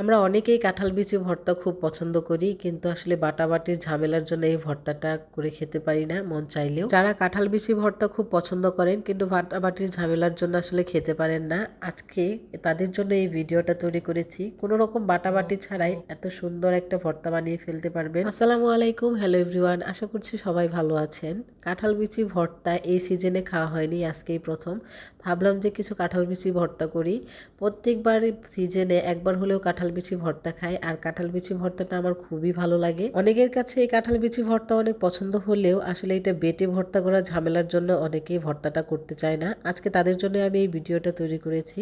আমরা অনেকেই কাঁঠাল বিচি ভর্তা খুব পছন্দ করি, কিন্তু আসলে বাটাবাটির ঝামেলার জন্য এই ভর্তাটা করে খেতে পারি না, মন চাইলেও। যারা কাঁঠাল বিচি ভর্তা খুব পছন্দ করেন, কিন্তু বাটাবাটির ঝামেলার জন্য আসলে খেতে পারেন না, আজকে তাদের জন্য এই ভিডিওটা তৈরি করেছি। কোনো রকম বাটাবাটি ছাড়াই এত সুন্দর একটা ভর্তা বানিয়ে ফেলতে পারবেন। আসসালামু আলাইকুম, হ্যালো এভরিওয়ান, আশা করছি সবাই ভালো আছেন। কাঁঠাল বিচি ভর্তা এই সিজনে খাওয়া হয়নি, আজকেই প্রথম। ভাবলাম যে কিছু কাঁঠাল বিচি ভর্তা করি। প্রত্যেকবার সিজনে একবার হলেও কাঁঠাল বিচি ভর্তা খাই। আর কাঁঠাল বিচি ভর্তাটা আমার খুবই ভালো লাগে। অনেকের কাছে এই কাঁঠাল বিচি ভর্তা অনেক পছন্দ হলেও আসলে এটা বেটে ভর্তা করা ঝামেলার জন্য অনেকেই ভর্তাটা করতে চায় না। আজকে তাদের জন্য আমি এই ভিডিওটা তৈরি করেছি।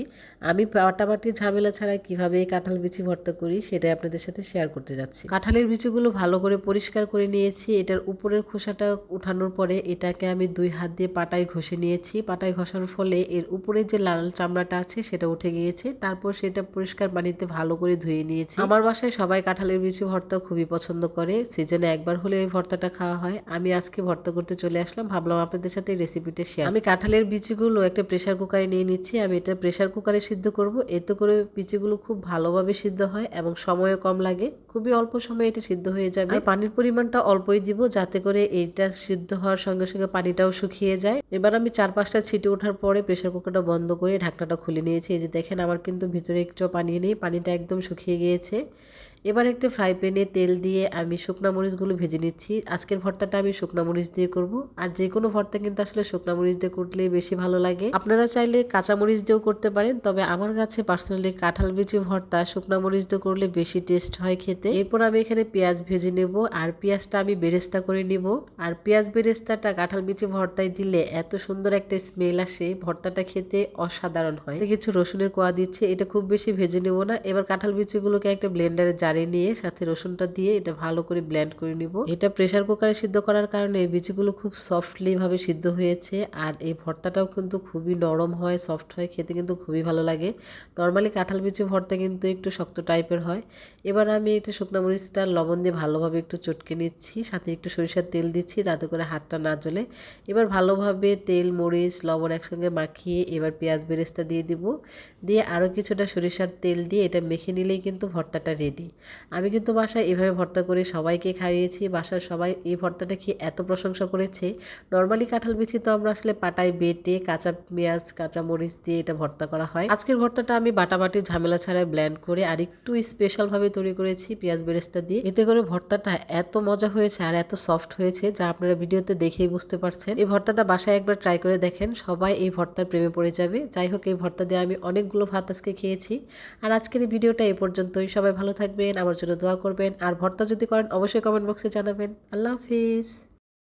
আমি পাটাপাটির ঝামেলা ছাড়া কীভাবে এই কাঁঠাল বিচি ভর্তা করি সেটাই আপনাদের সাথে শেয়ার করতে যাচ্ছি। কাঁঠালের বিচিগুলো ভালো করে পরিষ্কার করে নিয়েছি। এটার উপরের খোসাটা উঠানোর পরে এটাকে আমি দুই হাত দিয়ে পাটায় ঘষে নিয়েছি। পাটায় ঘষানোর ফলে এর উপরে যে লাল চামড়াটা আছে সেটা উঠে গিয়েছে। তারপর সেটা পরিষ্কার পানিতে ভালো করে ধুয়ে নিয়েছি। আমার বাসায় সবাই কাঁঠালের বিচি ভর্তা খুবই পছন্দ করে। সিজনে একবার হলে এই ভর্তাটা খাওয়া হয়। আমি আজকে ভর্তা করতে চলে আসলাম। ভাবলাম আপনাদের সাথে রেসিপিটা শেয়ার আমি কাঁঠালের বিচিগুলো একটা প্রেশার কুকারে নিয়ে নিচ্ছি। আমি এটা প্রেশার কুকারে সিদ্ধ করব। এতে করে বিচিগুলো খুব ভালোভাবে সিদ্ধ হয় এবং সময়ও কম লাগে। খুবই অল্প সময়ে এটা সিদ্ধ হয়ে যাবে। পানির পরিমাণটা অল্পই দিব যাতে করে এইটা সিদ্ধ হওয়ার সঙ্গে সঙ্গে পানিটাও শুকিয়ে যায়। এবার আমি চার পাঁচটা ছিটে ওঠার পরে প্রেশার কুকারটা বন্ধ করে ঢাকনাটা খুলে নিয়েছি। এই যে দেখেন আমার কিন্তু ভিতরে একটু পানি নেই পানিটা একদম শুকিয়ে গিয়েছে। এবার একটু ফ্রাই প্যানে তেল দিয়ে আমি শুকনা মরিচগুলো ভেজে নিচ্ছি। আজকের ভর্তাটা আমি শুকনা মরিচ দিয়ে করব। আর যে কোনো ভর্তা কিন্তু আসলে শুকনা মরিচ দিয়ে করলে বেশি ভালো লাগে। আপনারা চাইলে কাঁচা মরিচ দিয়েও করতে পারেন, তবে আমার কাছে পার্সোনালি কাঁঠাল বিচি ভর্তা শুকনা মরিচ দিয়ে করলে বেশি টেস্ট হয় খেতে। এরপর আমি এখানে পেঁয়াজ ভেজে নেব আর পেঁয়াজটা আমি বেরেস্তা করে নিব। আর পেঁয়াজ বেরেস্তাটা কাঁঠাল বিচি ভর্তায় দিলে এত সুন্দর একটা স্মেল আসে, ভর্তাটা খেতে অসাধারণ হয়। কিছু রসুনের কোয়া দিচ্ছে, এটা খুব বেশি ভেজে নেব না। এবার কাঁঠাল বিচিগুলোকে একটা ব্লেন্ডারে জারে নিয়ে সাথে রসুনটা দিয়ে এটা ভালো করে ব্লেন্ড করে নিব। এটা প্রেশার কুকারে সিদ্ধ করার কারণে এই বিচিগুলো খুব সফটলি ভাবে সিদ্ধ হয়েছে আর এই ভর্তাটাও কিন্তু খুবই নরম হয় সফট হয়, খেতে কিন্তু খুবই ভালো লাগে। নর্মালি কাঁঠাল বিচি ভর্তা কিন্তু একটু শক্ত টাইপের হয়। এবার আমি এটা শুকনো মরিচটা লবণ দিয়ে ভালোভাবে একটু চটকে নিচ্ছি, সাথে একটু সরিষার তেল দিচ্ছি তাতে করে হাতটা না জ্বলে। এবার ভালোভাবে তেল, মরিচ, লবণ একসঙ্গে মাখিয়ে এবার পেঁয়াজ বেরেস্তা দিয়ে দিব। দিয়ে আরও কিছুটা সরিষার তেল দিয়ে এটা মেখে নিলেই কিন্তু ভর্তাটা রেডি আমি কিন্তু বাসায় এভাবে ভর্তা করে সবাইকে খাইয়েছি, বাসার সবাই এই ভর্তাটা খেয়ে এত প্রশংসা করেছে। নর্মালি কাঁঠাল বিচি তো আমরা আসলে পাটায় বেটে কাঁচা পেঁয়াজ, কাঁচা মরিচ দিয়ে এটা ভর্তা করা হয়। আজকের ভর্তাটা আমি বাটাবাটি ঝামেলা ছাড়াই ব্ল্যান্ড করে আর একটু স্পেশালভাবে তৈরি করেছি পেঁয়াজ বেরেস্তা দিয়ে। এতে করে ভর্তাটা এত মজা হয়েছে আর এত সফট হয়েছে যা আপনারা ভিডিওতে দেখেই বুঝতে পারছেন। এই ভর্তাটা বাসায় একবার ট্রাই করে দেখেন, সবাই এই ভর্তার প্রেমে পড়ে যাবে। যাই হোক, এই ভর্তা দিয়ে আমি অনেকগুলো ভাত আজকে খেয়েছি। আর আজকের এই ভিডিওটা এ পর্যন্তই। সবাই ভালো থাকবেন আমার জন্য দোয়া করবেন। আর ভর্তা যদি করেন, অবশ্যই কমেন্ট বক্সে জানাবেন। আল্লাহ হাফিজ।